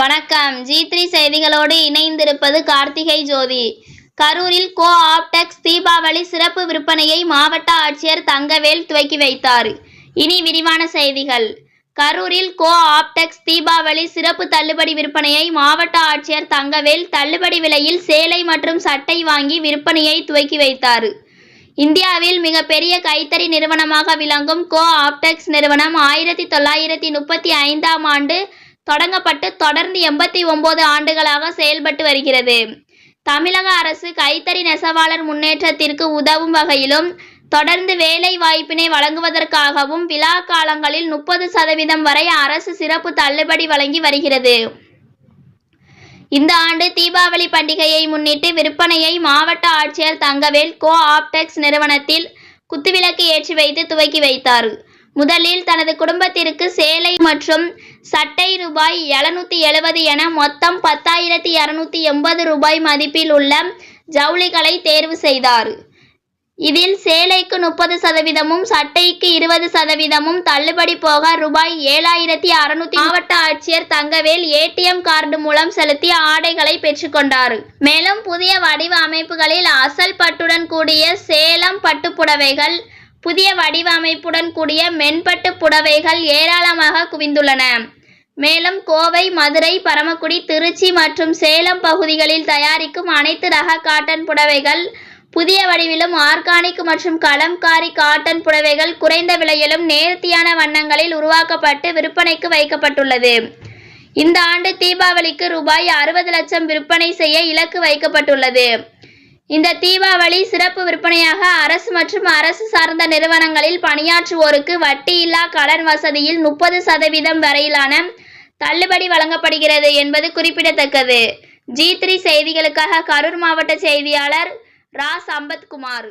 வணக்கம். G three செய்திகளோடு இணைந்திருப்பது கார்த்திகை ஜோதி. கரூரில் கோ ஆப்டெக்ஸ் தீபாவளி சிறப்பு விற்பனையை மாவட்ட ஆட்சியர் தங்கவேல் துவக்கி வைத்தார். இனி விரிவான செய்திகள். கரூரில் கோ ஆப்டெக்ஸ் தீபாவளி சிறப்பு தள்ளுபடி விற்பனையை மாவட்ட ஆட்சியர் தங்கவேல் தள்ளுபடி விலையில் சேலை மற்றும் சட்டை வாங்கி விற்பனையை துவக்கி வைத்தார். இந்தியாவில் மிகப்பெரிய கைத்தறி நிறுவனமாக விளங்கும் கோ ஆப்டெக்ஸ் நிறுவனம் ஆயிரத்தி தொள்ளாயிரத்தி முப்பத்தி ஐந்தாம் ஆண்டு தொடங்கப்பட்டு தொடர்ந்து எண்பத்தி ஒன்பது ஆண்டுகளாக செயல்பட்டு வருகிறது. தமிழக அரசு கைத்தறி நெசவாளர் முன்னேற்றத்திற்கு உதவும் வகையிலும் தொடர்ந்து வேலை வாய்ப்பினை வழங்குவதற்காகவும் விழா காலங்களில் முப்பது சதவீதம் வரை அரசு சிறப்பு தள்ளுபடி வழங்கி வருகிறது. இந்த ஆண்டு தீபாவளி பண்டிகையை முன்னிட்டு விற்பனையை மாவட்ட ஆட்சியர் தங்கவேல் கோ ஆப்டெக்ஸ் நிறுவனத்தில் குத்துவிளக்கு ஏற்றி வைத்து துவக்கி வைத்தார். முதலில் தனது குடும்பத்திற்கு சேலை மற்றும் சட்டை ரூபாய் எழுநூத்தி எழுபது என மொத்தம் பத்தாயிரத்தி இரநூத்தி எண்பது ரூபாய் மதிப்பில் உள்ள ஜவுளிகளை தேர்வு செய்தார். இதில் சேலைக்கு முப்பது சதவீதமும் சட்டைக்கு இருபது சதவீதமும் தள்ளுபடி போக ரூபாய் ஏழாயிரத்தி அறுநூத்தி மாவட்ட ஆட்சியர் தங்கவேல் ஏடிஎம் கார்டு மூலம் செலுத்தி ஆடைகளை பெற்றுக்கொண்டார் மேலும் புதிய வடிவ அமைப்புகளில் அசல் பட்டுடன் கூடிய சேலம் பட்டு புடவைகள் புதிய வடிவமைப்புடன் கூடிய மென்பட்டு புடவைகள் ஏராளமாக குவிந்துள்ளன. மேலும் கோவை மதுரை பரமக்குடி திருச்சி மற்றும் சேலம் பகுதிகளில் தயாரிக்கும் அனைத்து ரக காட்டன் புடவைகள் புதிய வடிவிலும் ஆர்கானிக் மற்றும் கலம்காரி காட்டன் புடவைகள் குறைந்த விலையிலும் நேர்த்தியான வண்ணங்களில் உருவாக்கப்பட்டு விற்பனைக்கு வைக்கப்பட்டுள்ளது. இந்த ஆண்டு தீபாவளிக்கு ரூபாய் அறுபது லட்சம் விற்பனை செய்ய இலக்கு வைக்கப்பட்டுள்ளது. இந்த தீபாவளி சிறப்பு விற்பனையாக அரசு மற்றும் அரசு சார்ந்த நிறுவனங்களில் பணியாற்றுவோருக்கு வட்டியில்லா கடன் வசதியில் முப்பது சதவீதம் வரையிலான தள்ளுபடி வழங்கப்படுகிறது என்பது குறிப்பிடத்தக்கது. ஜி த்ரீ செய்திகளுக்காக கரூர் மாவட்ட செய்தியாளர் ரா. சம்பத்குமார்.